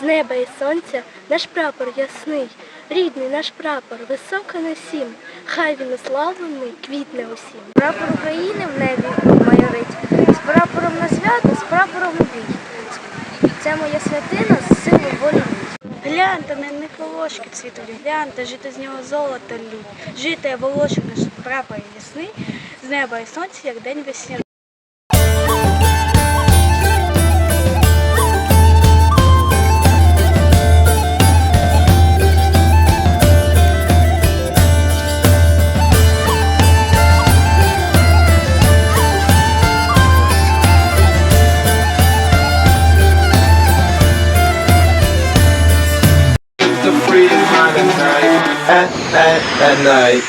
З неба і сонця наш прапор ясний, рідний наш прапор, високо на сім, хай він уславлений, квітне усім. Прапор України в небі майорить, з прапором на свято, з прапором у бій. Це моя святина, з сила волі. Гляньте, на них волошки цвітуть, гляньте, жити з нього золото лють. Жити волошок наш прапор ясний, з неба і сонця, як день весняний. at, at, at night.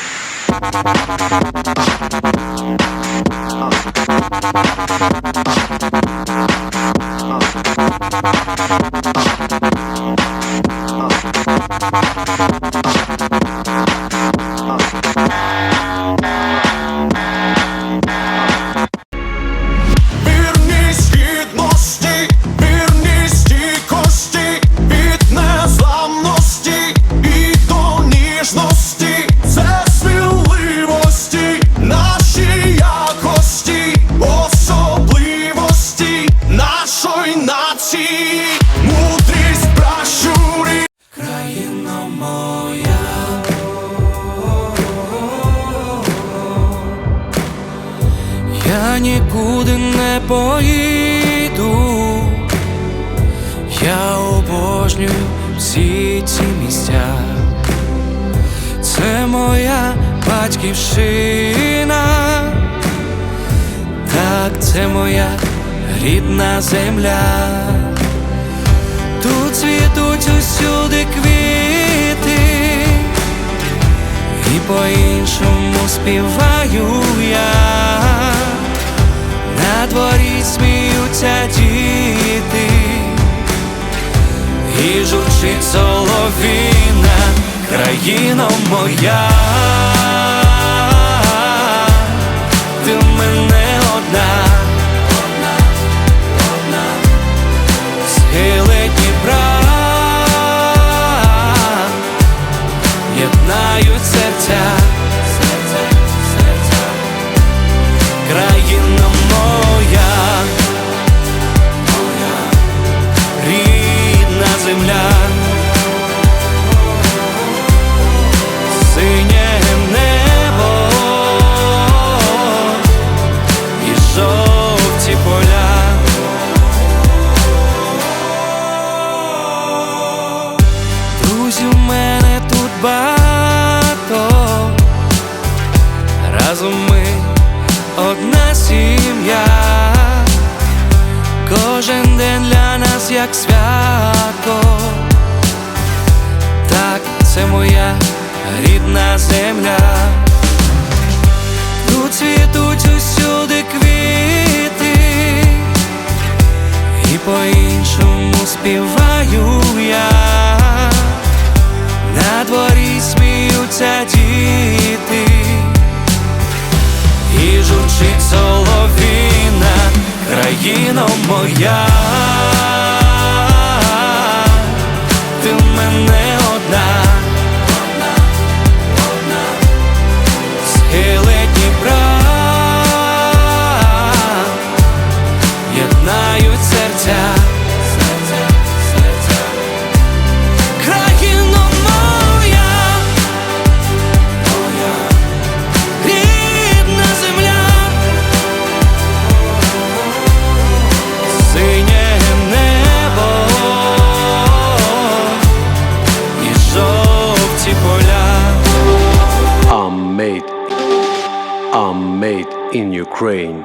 Нікуди не поїду, я обожнюю всі ці місця. Це моя батьківщина, так це моя рідна земля. Тут цвітуть усюди квіти, і по-іншому співаю я. Сміються діти, і журчить соловіна, країна моя, ти в мене одна, одна, Дніпра, разом ми одна сім'я, кожен день для нас як свято, так це моя рідна земля. Тут цвітуть усюди квіти, і по-іншому співаю моя, are made in Ukraine.